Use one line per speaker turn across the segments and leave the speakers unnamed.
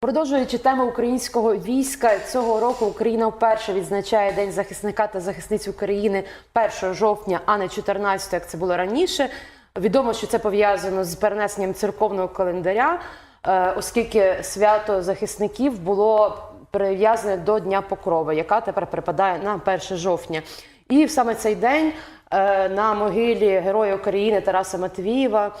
Продовжуючи тему українського війська, цього року Україна вперше відзначає День захисника та захисниць України 1 жовтня, а не 14, як це було раніше. Відомо, що це пов'язано з перенесенням церковного календаря, е, оскільки свято захисників було прив'язане до Дня Покрови, яка тепер припадає на 1 жовтня. І саме цей день е, на могилі Героя України Тараса Матвієва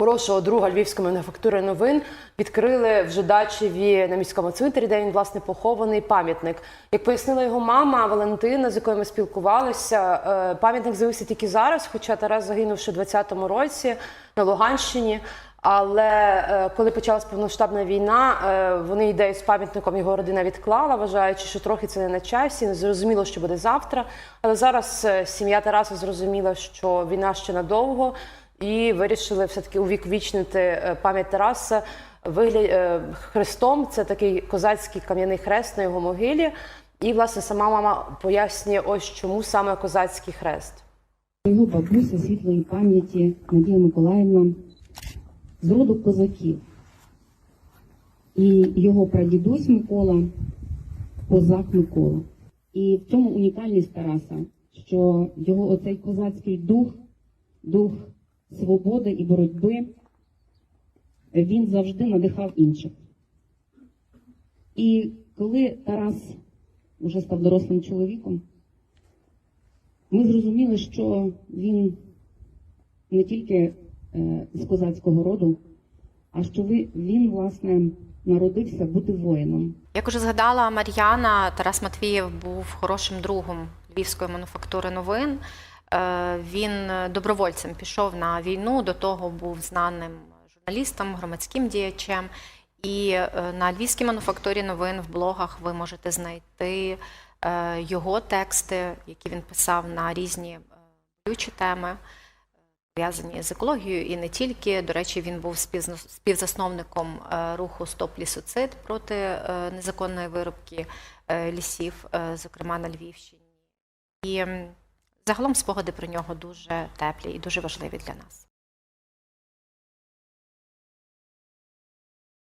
хорошого друга Львівської мануфактури новин відкрили в Жидачеві на міському цвинтарі, де він власне похований пам'ятник. Як пояснила його мама Валентина, з якою ми спілкувалися, е, пам'ятник з'явився тільки зараз, хоча Тарас загинув ще у 20-му році на Луганщині. Але е, коли почалась повноштабна війна, е, вони ідею з пам'ятником його родина відклала, вважаючи, що трохи це не на часі, не зрозуміло, що буде завтра. Але зараз сім'я Тараса зрозуміла, що війна ще надовго, і вирішили все-таки увіковічнити е, пам'ять Тараса вигляд е, хрестом. Це такий козацький кам'яний хрест на його могилі. І власне сама мама пояснює, ось чому саме козацький хрест.
Його бабуся світлої пам'яті Надія Миколаївна з роду козаків. І його прадідусь Микола, козак Микола. І в цьому унікальність Тараса, що його оцей козацький дух, дух свободи і боротьби, він завжди надихав інших. І коли Тарас вже став дорослим чоловіком, ми зрозуміли, що він не тільки е, з козацького роду, а що він, власне, народився бути воїном.
Як уже згадала Мар'яна, Тарас Матвієв був хорошим другом Львівської мануфактури новин. Е, Він добровольцем пішов на війну, до того був знаним журналістом, громадським діячем. І е, на Львівській мануфактурі новин в блогах ви можете знайти е, його тексти, які він писав на різні е, болючі теми пов'язані з екологією і не тільки. До речі, він був співзасновником е, руху Стоп лісоцид проти е, незаконної вирубки е, лісів, е, зокрема на Львівщині. І загалом спогади про нього дуже теплі і дуже важливі для нас.